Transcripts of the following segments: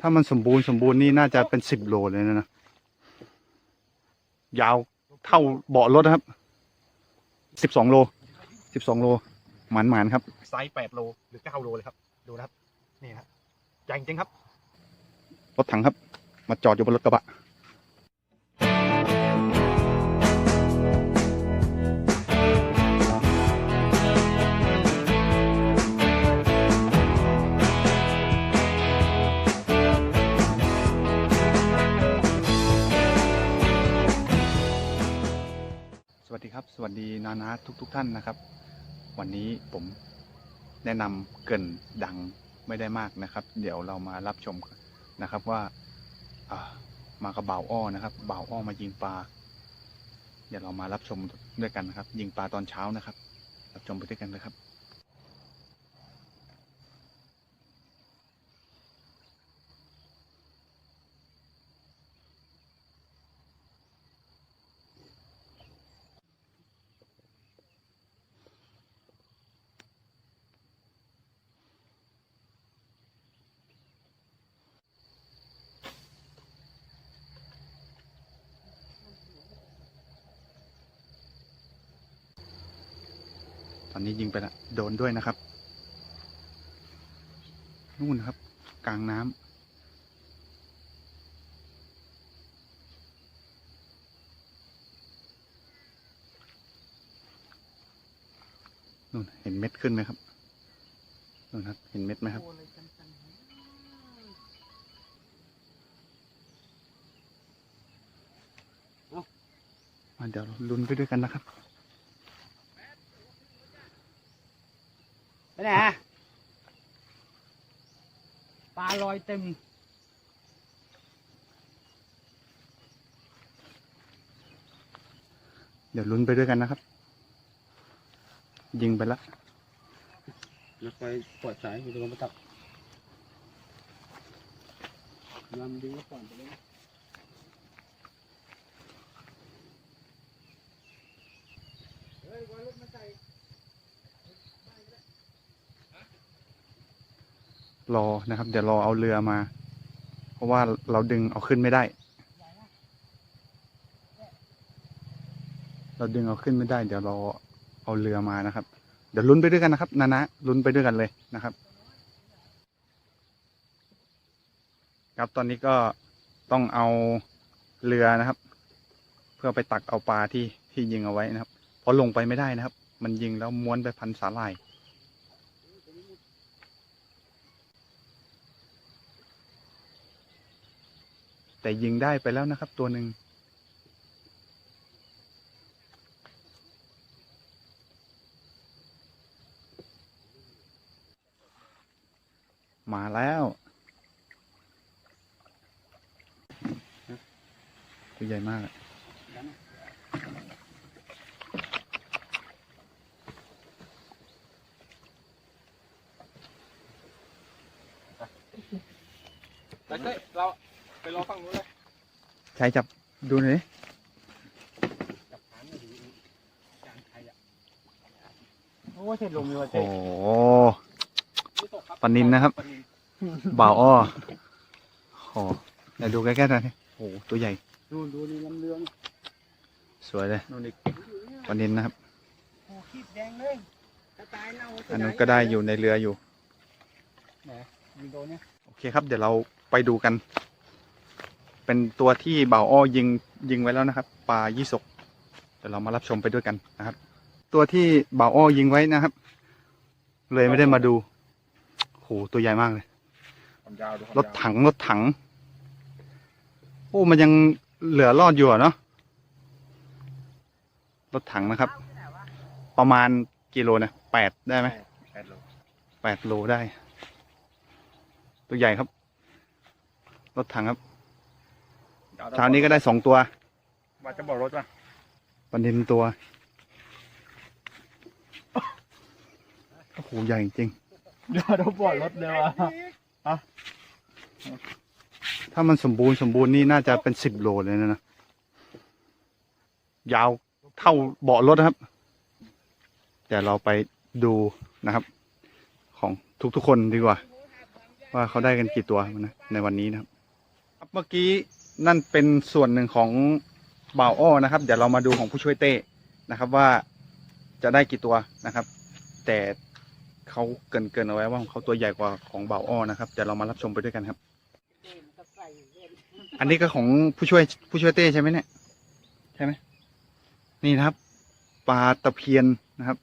ถ้ามันสมบูรณ์สมบูรณ์นี่น่าจะเป็นสิบโลเลยนะนะ ยาวเท่าเบาะรถนะครับ สิบสองโล สิบสองโล หมันหมันๆครับ ไซส์แปดโลหรือเก้าโลเลยครับ ดูนะครับ นี่ครับใหญ่จริงครับ รถถังครับ มาจอดอยู่บนรถกระบะ วัสดีครับสวัสดีนานาทุกทุกๆท่านนะครับ วันนี้ผมแนะนำเกินดังไม่ได้มากนะครับ เดี๋ยวเรามารับชมนะครับว่าอามากระเบาอ้อนะครับเบาอ้อมายิงปลาเดี๋ยวเรามารับชมด้วยกันนะครับ ยิงปลาตอนเช้านะครับ รับชมไปด้วยกันนะครับ ตอนนี้ยิงไปละโดนด้วยนะครับ นู่นนะครับ กลางน้ำนู่นเห็นเม็ดขึ้นไหมครับนู่นครับ เห็นเม็ดไหมครับมาเดี๋ยวลุ้นไปด้วยกันนะครับ ไปไหนอะปลาลอยเต็ม เดี๋ยวลุ้นไปด้วยกันนะครับ ยิงไปละแล้วไปปล่อยสายอยู่ตรงนั้นตับนำดึงก็ปล่อยไปเลยร รอนะครับ เดี๋ยวรอเอาเรือมา เพราะว่าเราดึงเอาขึ้นไม่ได้ เราดึงเอาขึ้นไม่ได้ เดี๋ยวราเอาเรือมานะครับ เดี๋ยวลุ้นไปด้วยกันนะครับนานะลุ้นไปด้วยกันเลยนะครับ ครับตอนนี้ก็ต้องเอาเรือนะครับ เพื่อไปตักเอาปลาที่ที่ยิงเอาไว้นะครับเพราะลงไปไม่ได้นะครับ มันยิงแล้วม้วนไปพันสาหร่าย แต่ยิงได้ไปแล้วนะครับ ตัวหนึ่งมาแล้วตัวใหญ่มากอะไปเต้ยเรา รอฝั่งนู้นเลยใช้จับดูหน่อยดิจับหางหน่อยดิจานใครอะโอ้เสร็จลงเลยว่ะโอ้เต้โหไม่ตกครับปลานิลนะครับ ปลานิลบ่าวอ้อโอ้ไหนดูใกล้ๆหน่อยดิโอ้โหตัวใหญ่ ดูดูนี่ลำเรืองสวยเลยนู่นอีกปลานินนะครับ โอ้ขีดแดงเลยกระต่ายเน่าอันนั้นก็ได้อยู่ในเรืออยู่ มีโดนเนี่ยโอเคครับ เดี๋ยวเราไปดูกัน เป็นตัวที่บ่าวอ้อยิงยิงไว้แล้วนะครับ ปลายี่สกเดี๋ยวเรามารับชมไปด้วยกันนะครับ ตัวที่บ่าวอ้อยิงไว้นะครับ เลยไม่ได้มาดูโหตัวใหญ่มากเลยความยาวดูความรถยาวถังรถถัง โอ้มันยังเหลือรอดอยู่อะเนาะรถถังนะครับ ประมาณกิโลนะแปดได้ไหมแปดโลแปดโลได้ ตัวใหญ่ครับ รถถังครับ เช้านี้ก็ได้สองตัวว่าจะบอกรถป่ะปันดินตัวโอ้โหใหญ่จริงเดี๋ยวเราบอกรถเลยว่ะถ้ามันสมบูรณ์สมบูรณ์นี่น่าจะเป็นสิบโลเลยนะนะยาวเท่าเบาะรถนะครับ แต่เราไปดูนะครับ ของทุกๆคนดีกว่า ว่าเขาได้กันกี่ตัวนะในวันนี้นะครับ เมื่อกี้ นั่นเป็นส่วนหนึ่งของบ่าวอ้อนะครับ เดี๋ยวเรามาดูของผู้ช่วยเต้นะครับว่าจะได้กี่ตัวนะครับ แต่เขาเกินเกินเอาไว้ว่าของเขาตัวใหญ่กว่าของบ่าวอ้อนะครับเดี๋ยวเรามารับชมไปด้วยกันครับ อันนี้ก็ของผู้ช่วยผู้ช่วยเต้ใช่ไหมเนี่ยใช่ไหมนี่นะครับปลาตะเพียนนะครับ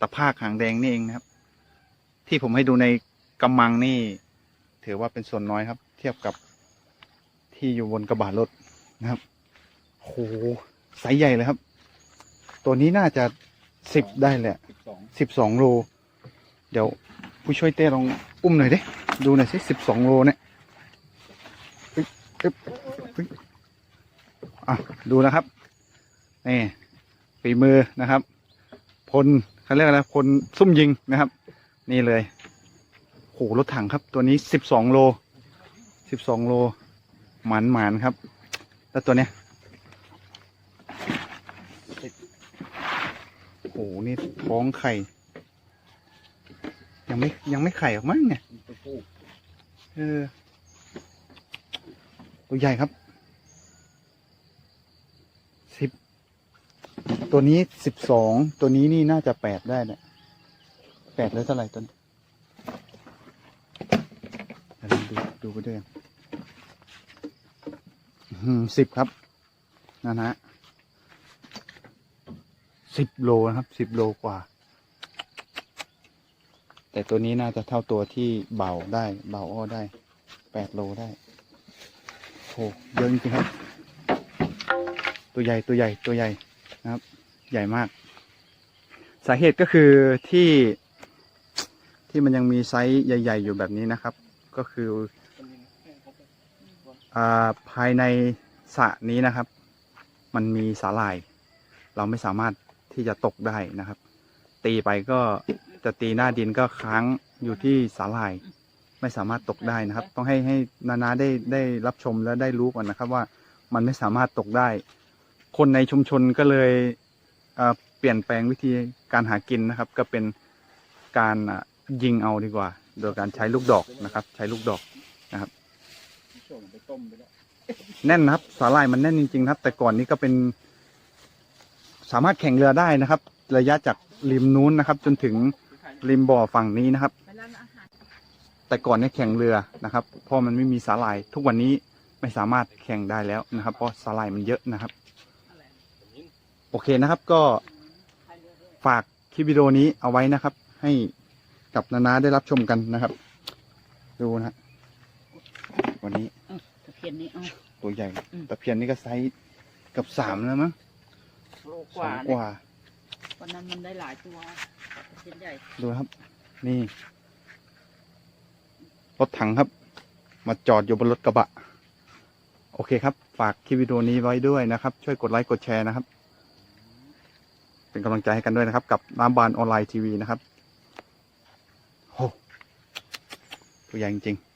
ตะภาคหางแดงนี่เองนะครับ ที่ผมให้ดูในกำมังนี่ ถือว่าเป็นส่วนน้อยครับ เทียบกับ ที่อยู่บนกระบะรถนะครับโหไซส์ใหญ่เลยครับ ตัวนี้น่าจะสิบได้แหละสิบสองสิบสองโล เดี๋ยวผู้ช่วยเต้ลองอุ้มหน่อยดิดูหน่อยสิสิบสองโลเนี่ยเฮ้ยเอ๊ะเฮ้ยอะดูนะครับนี่ฝีมือนะครับ พลเขาเรียกอะไรพลซุ่มยิงนะครับ นี่เลยโหรถถังครับตัวนี้สิบสองโลสิบสองโล หมานหมานครับ แล้วตัวเนี้ยโหนี่ท้องไข่ ยังไม่ยังไม่ไข่ออกมั้งเนี่ยเออตัวใหญ่ครับสิบตัวนี้สิบสองตัวนี้นี่น่าจะแปดได้เนี่ยแปดหรือเท่าไหร่ตัวนี้เดี๋ยวดูดูไปด้วย สิบครับนั่นฮะสิบโลนะครับสิบโลกว่า แต่ตัวนี้น่าจะเท่าตัวที่เบาได้เบาอ้อได้แปดโลได้โหเยอะจริงครับ ตัวใหญ่ตัวใหญ่ตัวใหญ่นะครับ ใหญ่มาก สาเหตุก็คือที่ที่มันยังมีไซส์ใหญ่ ๆ อยู่แบบนี้นะครับ ก็คือ ภายในสระนี้นะครับ มันมีสาหร่าย เราไม่สามารถที่จะตกได้นะครับ ตีไปก็จะตีหน้าดินก็ค้างอยู่ที่สาหร่าย ไม่สามารถตกได้นะครับ ต้องให้ให้นานาได้ได้รับชมและได้รู้ก่อนนะครับว่ามันไม่สามารถตกได้ คนในชุมชนก็เลยเปลี่ยนแปลงวิธีการหากินนะครับ ก็เป็นการยิงเอาดีกว่า โดยการใช้ลูกดอกนะครับ ใช้ลูกดอกส่งไป ต้มไปแล้วแน่นนะครับ สาหร่ายมันแน่นจริงๆนะครับ แต่ก่อนนี้ก็เป็น สามารถแข่งเรือได้นะครับ ระยะจากริมนู้นนะครับ จนถึงริมบ่อฝั่งนี้นะครับ แต่ก่อนเนี่ยแข่งเรือนะครับเพราะมันไม่มีสาหร่ายทุกวันนี้ไม่สามารถแข่งได้แล้วนะครับ เพราะสาหร่ายมันเยอะนะครับ โอเคนะครับก็ฝากคลิปวิดีโอนี้เอาไว้นะครับ ให้กับนานาได้รับชมกันนะครับ ดูนะฮะวันนี้ตะเพียนนี่เอาตัวใหญ่อืมตะเพียนนี่ก็ไซส์เกับสามแล้วมั้งโลกสอว่างกว่าวันนั้นมันได้หลายตัวตะเพียนใหญ่ดูนะครับ นี่ รถถังครับ มาจอดอยู่บนรถกระบะ โอเคครับ ฝากคลิปวิดีโอนี้ไว้ด้วยนะครับ ช่วยกดไลค์กดแชร์นะครับ เป็นกำลังใจให้กันด้วยนะครับ กับน้ำบานออนไลน์ทีวีนะครับโหตัวใหญ่จริงๆ